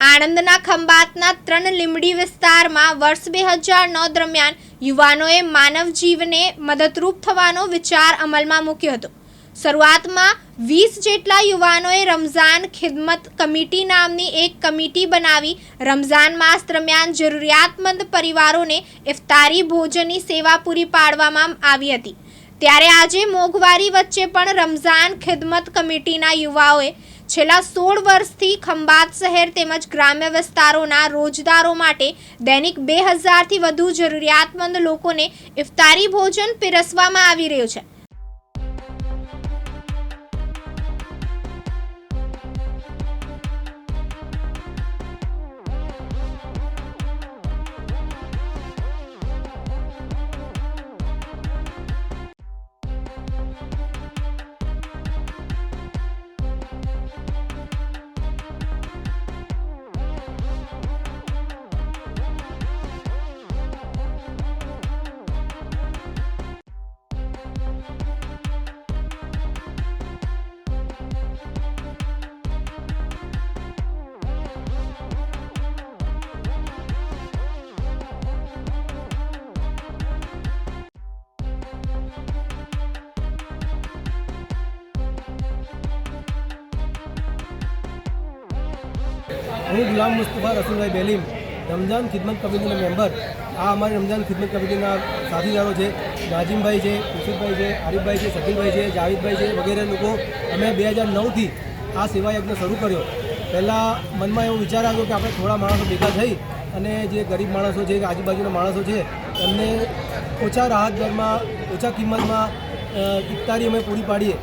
આણંદના ખંભાતના ત્રણ લીમડી વિસ્તારમાં વર્ષ બે હજાર નવ દરમિયાન યુવાનોએ માનવ જીવને મદદરૂપ થવાનો વિચાર અમલમાં મૂક્યો હતો. શરૂઆતમાં વીસ જેટલા યુવાનોએ રમઝાન ખિદમત કમિટી નામની એક કમિટી બનાવી રમઝાન માસ દરમિયાન જરૂરિયાતમંદ પરિવારોને ઇફતારી ભોજનની સેવા પૂરી પાડવામાં આવી હતી. ત્યારે આજે મોંઘવારી વચ્ચે પણ રમઝાન ખિદમત કમિટીના યુવાઓએ છેલ્લા સોળ વર્ષથી ખંભાત શહેર તેમજ ગ્રામ્ય વિસ્તારોના રોજદારો માટે દૈનિક બે હજારથી વધુ જરૂરિયાતમંદ લોકોને ઇફતારી ભોજન પીરસવામાં આવી રહ્યું છે. હું ગુલામ મુસ્તફા રસુલભાઈ બેલીમ રમઝાન ખિદમત કમિટીના મેમ્બર. આ અમારી રમઝાન ખિદમત કમિટીના સાથીદારો છે, નાજીમભાઈ છે, યુસુફભાઈ છે, આરીફભાઈ છે શકીલભાઈ છે, જાવીદભાઈ છે વગેરે લોકો. અમે બે હજાર નવથી આ સેવાયજ્ઞ શરૂ કર્યો. પહેલાં મનમાં એવો વિચાર આવ્યો કે આપણે થોડા માણસો ભેગા થઈ અને જે ગરીબ માણસો છે કે આજુબાજુના માણસો છે, એમને ઓછા રાહત દરમાં ઓછા કિંમતમાં ઇફતારી અમે પૂરી પાડીએ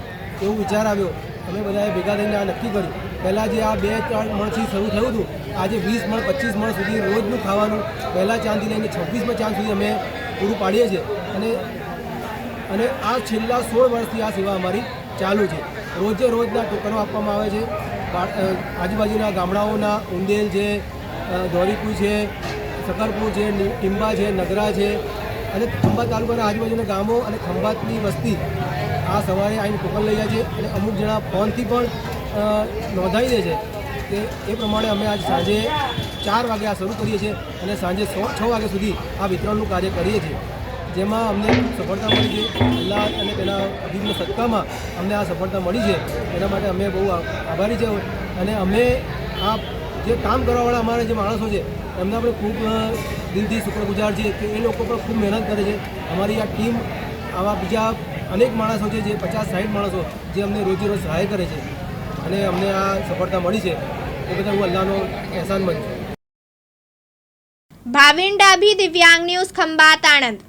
એવો વિચાર આવ્યો. અમે બધાએ ભેગા થઈને આ નક્કી કર્યું. પહેલાં જે આ બે ત્રણ મણથી શરૂ થયું હતું, આજે વીસ મણ, પચીસ મણ સુધી રોજનું ખાવાનું પહેલાં ચાંદથી લઈને છવ્વીસમાં ચાંદ સુધી અમે પૂરું પાડીએ છીએ. અને અને આ છેલ્લા સોળ વર્ષથી આ સેવા અમારી ચાલુ છે. રોજે રોજના ટોકનો આપવામાં આવે છે. આજુબાજુના ગામડાઓના ઉંદેલ છે ધોરીપુર છે સકરપુર છે ટીંબા છે, નગરા છે. અને ખંભાત તાલુકાના આજુબાજુના ગામો અને ખંભાતની વસ્તી આ સવારે આવીને ટોકન લઈ જાય છે. અને અમુક જણા ફોનથી પણ નોંધાવી દે છે કે એ પ્રમાણે અમે આજ સાંજે ચાર વાગે આ શરૂ કરીએ છીએ અને સાંજે સો, છ વાગ્યા સુધી આ વિતરણનું કાર્ય કરીએ છીએ. જેમાં અમને સફળતા મળી છે. પહેલાં અને તેના હબીબના સત્તામાં અમને આ સફળતા મળી છે. એના માટે અમે બહુ આભારી છે અને અમે આ જે કામ કરવાવાળા અમારા જે માણસો છે, એમને આપણે ખૂબ દિલથી શુક્રગુજાર છીએ કે એ લોકો પણ ખૂબ મહેનત કરે છે. અમારી આ ટીમ, આવા બીજા અનેક માણસો છે, જે પચાસ સાઠ માણસો જે અમને રોજે રોજ સહાય કરે છે. અને અમને આ સફળતા મળી છે, એ બધા હું અલ્લાહનો અહેસાન માનું ભાવિન ડાભી દિવ્યાંગ ન્યૂઝ ખંભાત આણંદ.